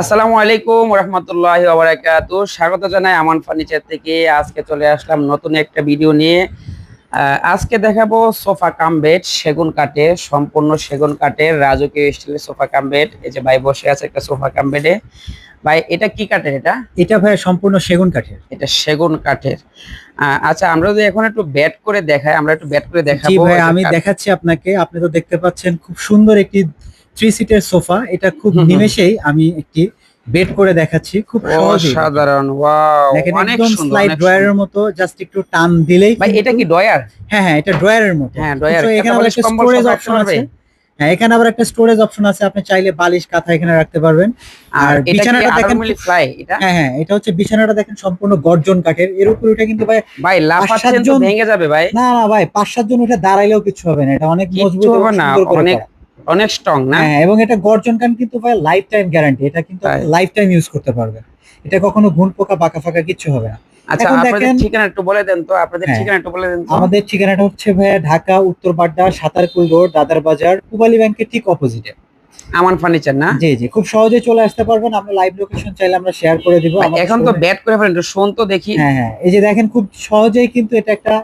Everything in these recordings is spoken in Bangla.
আসসালামু আলাইকুম রহমতুল্লাহ ওবরাকাত স্বাগত জানাই আমান ফার্নিচার থেকে। আজকে চলে আসলাম নতুন একটা ভিডিও নিয়ে। আজকে দেখাবো সোফা কাম বেড সেগুন কাঠের সম্পূর্ণ সেগুন কাঠের রাজকীয় স্টাইলের সোফা কাম বেড। এই যে ভাই বসে আছে একটা সোফা কাম বেডে। ভাই এটা কি কাঠের এটা? এটা ভাই সম্পূর্ণ সেগুন কাঠের। এটা সেগুন কাঠের। আচ্ছা আমরা যদি এখন একটু ব্যাট করে দেখাই আমরা একটু ব্যাট করে দেখাবো ভাই আমি দেখাচ্ছি আপনাকে। আপনি তো দেখতে পাচ্ছেন খুব সুন্দর একটি থ্রি সিটের সোফা এটা খুব। নিমেষেই আমি একটি বেড করে দেখাচ্ছি খুব সহজেই। অসাধারণ ওয়াও অনেক সুন্দর স্লাইড ড্রয়ারের মতো জাস্ট একটু টান দিলেই ভাই এটা কি ডয়ার হ্যাঁ হ্যাঁ এটা ড্রয়ারের মতো। হ্যাঁ এখানে আবার একটা স্টোরেজ অপশন আছে। হ্যাঁ এখানে আবার একটা স্টোরেজ অপশন আছে আপনি চাইলে বালিশ কাঁথা এখানে রাখতে পারবেন। আর বিছানাটা দেখেন হ্যাঁ হ্যাঁ এটা হচ্ছে বিছানাটা দেখেন সম্পূর্ণ গর্জন কাঠের। এর উপর ওটা কিন্তু ভাই ভাই লাফাচ্ছেন তো ভেঙে যাবে ভাই। না না ভাই পাঁচ সাত জন ওটা দাঁড়াইলেও কিছু হবে না এটা অনেক মজবুত হবে না অনেক। অনেক স্ট্রং না? হ্যাঁ এবং এটা গর্জন কান কিন্তু ভাই লাইফ টাইম গ্যারান্টি এটা কিন্তু লাইফ টাইম ইউজ করতে পারবে। এটা কখনো ঘুন পোকা বাঁকা ফাঁকা কিচ্ছু হবে না। আচ্ছা আপনাদের ঠিকানা একটু বলে দেন তো আপনাদের হ্যাঁ। ঠিকানা একটু বলে দেন আমাদের ঠিকানাটা হচ্ছে ভাইয়া ঢাকা উত্তর বাড্ডা সাতারকুল রোড দাদার বাজার পুবালি ব্যাংকের ঠিক অপোজিটে আমান ফার্নিচার না? জি জি খুব সহজে চলে আসতে পারবেন। আমরা লাইভ লোকেশন চাইলে আমরা শেয়ার করে দিব। এখন তো ব্যাট করে ফেলেন শোন তো দেখি। হ্যাঁ হ্যাঁ এই যে দেখেন খুব সহজেই কিন্তু এটা একটা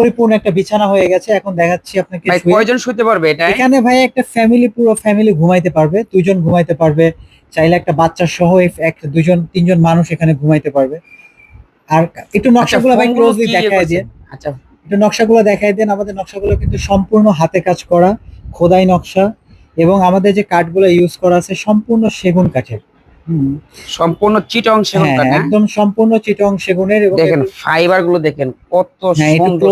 পরিপূর্ণ একটা বিছানা হয়ে গেছে। এখন দেখাচ্ছি আপনাকে কয়জন শুতে পারবে এটা এখানে ভাই একটা ফ্যামিলি পুরো ফ্যামিলি ঘুমাইতে পারবে দুইজন ঘুমাইতে পারবে। চাইলে একটা বাচ্চা সহ একটা দুজন তিনজন মানুষ এখানে ঘুমাইতে পারবে। আর একটু আচ্ছা নকশাগুলো ভাই ক্লোজলি ইয়ে দেখায় করছেন? দিয়ে আচ্ছা। একটু নকশাগুলো দেখায় দেন আমাদের নকশাগুলো কিন্তু সম্পূর্ণ হাতে কাজ করা খোদাই নকশা। এবং আমাদের যে কাঠগুলো ইউজ করা আছে সম্পূর্ণ সেগুন কাঠের। সম্পূর্ণ চিটং সেগুন হ্যাঁ কাঠ? একদম সম্পূর্ণ চিটং সেগুনের দেখেন ফাইবারগুলো দেখেন কত হ্যাঁ সুন্দর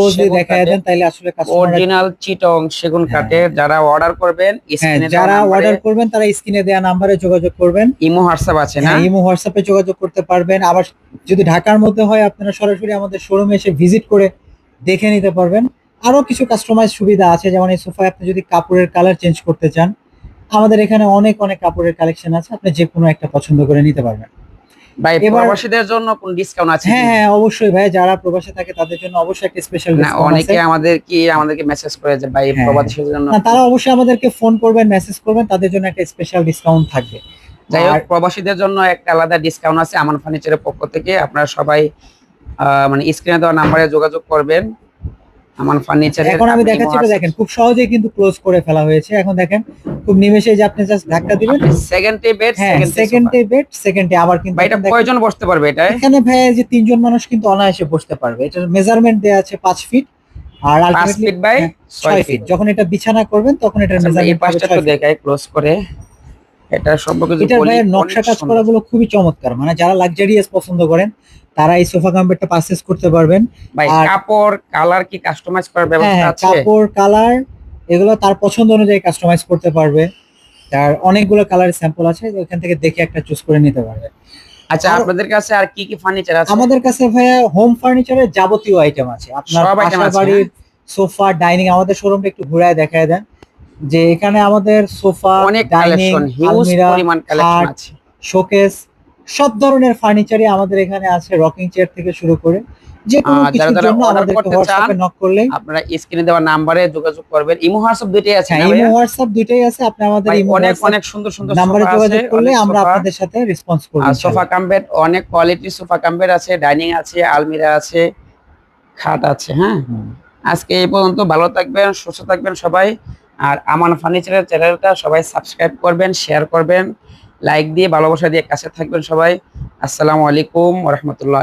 দেন তাইলে আসলে অরিজিনাল চিটং সেগুন হ্যাঁ। কাঠের যারা অর্ডার করবেন যারা অর্ডার করবেন তারা স্ক্রিনে দেওয়া নাম্বারে যোগাযোগ করবেন। ইমো হোয়াটসঅ্যাপ আছে না? ইমো হোয়াটসঅ্যাপে যোগাযোগ করতে পারবেন। আবার যদি ঢাকার মধ্যে হয় আপনারা সরাসরি আমাদের শোরুমে এসে ভিজিট করে দেখে নিতে পারবেন। আরও কিছু কাস্টমাইজ সুবিধা আছে যেমন এই সোফায় আপনি যদি কাপড়ের কালার চেঞ্জ করতে চান আমাদের এখানে অনেক অনেক কাপড়ের কালেকশন আছে আপনি যে কোনো একটা পছন্দ করে নিতে পারবেন। ভাই প্রবাসীদের জন্য কোন ডিসকাউন্ট আছে হ্যাঁ হ্যাঁ অবশ্যই ভাই যারা প্রবাসে থাকে তাদের জন্য অবশ্যই একটা স্পেশাল না অনেকে আমাদের কি আমাদেরকে মেসেজ করে যে ভাই হ্যাঁ। প্রবাসীদের জন্য না তারা অবশ্যই আমাদেরকে ফোন করবেন মেসেজ করবেন তাদের জন্য একটা স্পেশাল ডিসকাউন্ট থাকবে। যাই হোক প্রবাসীদের জন্য একটা আলাদা ডিসকাউন্ট আছে আমান ফার্নিচারের পক্ষ থেকে। আপনারা সবাই আহ, মানে স্ক্রিনে দেওয়া নাম্বারে যোগাযোগ করবেন। আমান ফার্নিচারের এখন আমি দেখাচ্ছি দেখেন খুব সহজেই কিন্তু ক্লোজ করে ফেলা হয়েছে। এখন দেখেন খুব নিমেষে যে আপনি জাস্ট ধাক্কা দিবেন। Second day bed second bed সেকেন্ডে আবার কিন্তু ভাই এটা কয়জন বসতে পারবে এটা? এখানে ভাই যে তিনজন মানুষ কিন্তু অনায়াসে বসতে পারবে। এটার মেজারমেন্ট দেওয়া আছে পাঁচ ফিট আর আলটিমেটলি ফিট বাই ছয় ছয় ফিট ফিট যখন এটা বিছানা করবেন তখন এটার এই মেজারমেন্ট পাঁচটা একটু দেখাই ক্লোজ করে। এটা সম্পর্কে ভাইয়ের অনেক নকশা কাজ। করাগুলো খুবই চমৎকার। মানে যারা লাক্সারিয়াস পছন্দ করেন তারা এই সোফা কাম্পেটটা পারচেজ করতে পারবেন। ভাই কাপড় কালার কি কাস্টমাইজ করার হ্যাঁ ব্যবস্থা আছে? কাপড় কালার এগুলো তার পছন্দ অনুযায়ী কাস্টমাইজ করতে পারবে। তার অনেকগুলো কালার স্যাম্পল আছে ওখান থেকে দেখে একটা চুজ করে নিতে পারবে। আচ্ছা আপনাদের কাছে আর কি কি ফার্নিচার আছে? আমাদের কাছে ভাইয়া হোম ফার্নিচারের যাবতীয় আইটেম আছে। আপনার বাসা হ্যাঁ? বাড়ির সোফা ডাইনিং আমাদের শোরুমটা একটু ঘুরায় দেখায় দেন। যে এখানে আমাদের সোফা অনেক ডাইনিং হিউজ পরিমাণ কালেকশন আছে। শোকেস সব ধরনের ফার্নিচারই আমাদের এখানে আছে রকিং চেয়ার থেকে শুরু করে যে কোনো কিছুর জন্য order হোয়াটসঅ্যাপে নক করলে আপনারা স্ক্রিনে দেওয়া নাম্বারে যোগাযোগ করবেন। ইমো হোয়াটসঅ্যাপ দুইটাই আছে হ্যাঁ ইমো হোয়াটসঅ্যাপ দুইটাই আছে আপনি আমাদের ইমো অনেক অনেক সুন্দর সুন্দর নাম্বারে যোগাযোগ করলে আমরা আপনাদের সাথে রেসপন্স করব আর সোফা অনেক কোয়ালিটির সোফা আছে ডাইনিং আছে আলমিরা আছে খাট আছে হ্যাঁ? আজকে এই পর্যন্ত ভালো থাকবেন সুস্থ থাকবেন সবাই। আর আমান ফার্নিচারের চ্যানেলটা সবাই সাবস্ক্রাইব করবেন শেয়ার করবেন। লাইক দিয়ে ভালোবাসা দিয়ে কাছে থাকবেন সবাই। আসসালামু আলাইকুম রহমতুল্লাহ